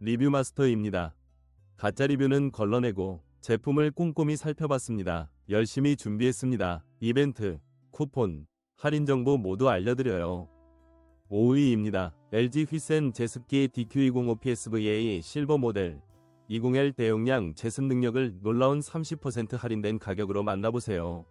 리뷰 마스터입니다. 가짜 리뷰는 걸러내고 제품을 꼼꼼히 살펴봤습니다. 열심히 준비했습니다. 이벤트, 쿠폰, 할인 정보 모두 알려드려요. 5위입니다. LG 휘센 제습기 DQ205 PSVA 실버 모델 20L 대용량 제습 능력을 놀라운 30% 할인된 가격으로 만나보세요.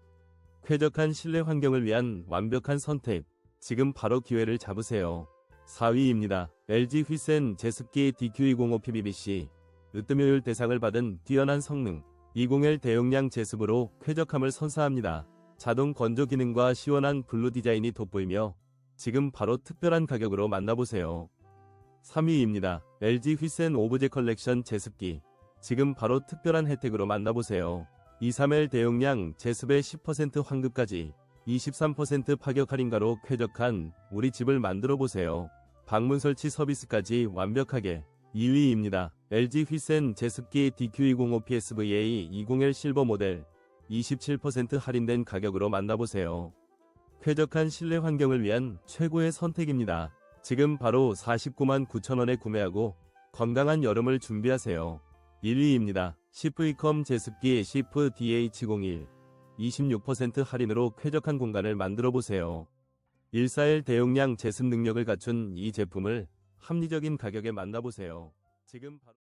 쾌적한 실내 환경을 위한 완벽한 선택. 지금 바로 기회를 잡으세요. 4위입니다. LG 휘센 제습기 DQ205 PBBC 으뜸효율 대상을 받은 뛰어난 성능 20L 대용량 제습으로 쾌적함을 선사합니다. 자동 건조 기능과 시원한 블루 디자인이 돋보이며 지금 바로 특별한 가격으로 만나보세요. 3위입니다. LG 휘센 오브제 컬렉션 제습기 지금 바로 특별한 혜택으로 만나보세요. 23L 대용량 제습의 10% 환급까지 23% 파격 할인가로 쾌적한 우리 집을 만들어 보세요. 방문 설치 서비스까지 완벽하게 2위입니다. LG 휘센 제습기 DQ205 PSVA 20L 실버 모델 27% 할인된 가격으로 만나보세요. 쾌적한 실내 환경을 위한 최고의 선택입니다. 지금 바로 49만 9천원에 구매하고 건강한 여름을 준비하세요. 1위입니다. 시프이컴 제습기 시프 DH01 26% 할인으로 쾌적한 공간을 만들어 보세요. 141 대용량 제습 능력을 갖춘 이 제품을 합리적인 가격에 만나보세요. 지금 바로